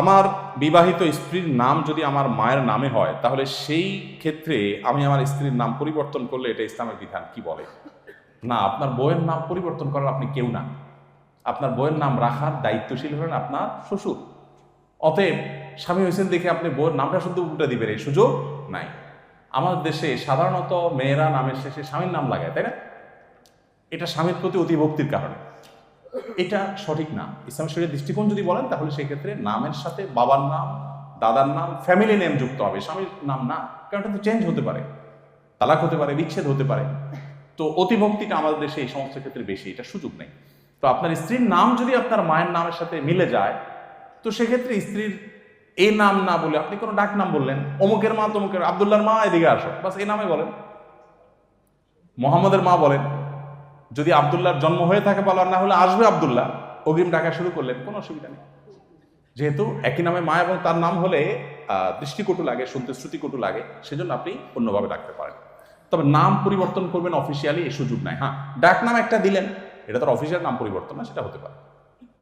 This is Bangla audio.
আমার বিবাহিত স্ত্রীর নাম যদি আমার মায়ের নামে হয়, তাহলে সেই ক্ষেত্রে আমি আমার স্ত্রীর নাম পরিবর্তন করলে এটা ইসলামের বিধান, কি বলে? না, আপনার বইয়ের নাম পরিবর্তন করার আপনি কেউ না। আপনার বইয়ের নাম রাখার দায়িত্বশীল হলেন আপনার শ্বশুর। অতএব স্বামী হয়েছেন দেখে আপনি বইয়ের নামটা শুধু উল্টে দিবেন, এই সুযোগ নাই। আমাদের দেশে সাধারণত মেয়েরা নামের শেষে স্বামীর নাম লাগায়, তাই না? এটা স্বামীর প্রতি অতিভক্তির কারণে। এটা সঠিক না ইসলাম শরীরের দৃষ্টিকোণ যদি বলেন, তাহলে সেই ক্ষেত্রে নামের সাথে বাবার নাম, দাদার নাম ফ্যামিলি নেম যুক্ত হবে। স্বামীর নাম না। কারণ এটা তো চেঞ্জ হতে পারে। তালাক হতে পারে, বিচ্ছেদ হতে পারে। তো অতিভক্তিটা আমাদের দেশে এই সমস্ত ক্ষেত্রে বেশি, এটা সুযোগ নেই। তো আপনার স্ত্রীর নাম যদি আপনার মায়ের নামের সাথে মিলে যায়, তো সেক্ষেত্রে স্ত্রীর এই নাম না বলে আপনি কোনো ডাক নাম বললেন, অমুকের মা, তমুকের, আবদুল্লাহর মা এদিকে আসো। বাস এই নামে বলেন। মোহাম্মদের মা বলেন। যদি আবদুল্লাহর জন্ম হয়ে থাকে বলার না হলে আসবে আবদুল্লাহ। অগ্রিম ডাকা শুরু করলেন, কোনো অসুবিধা নেই। যেহেতু একই নামে মা এবং তার নাম হলে দৃষ্টিকটু লাগে, শুনতে শ্রুতিকটু লাগে, সেজন্য আপনি অন্যভাবে ডাকতে পারেন। তবে নাম পরিবর্তন করবেন অফিসিয়ালি এই সুযোগ নাই। হ্যাঁ ডাক নাম একটা দিলেন, এটা তার অফিসিয়াল নাম পরিবর্তন না, সেটা হতে পারে।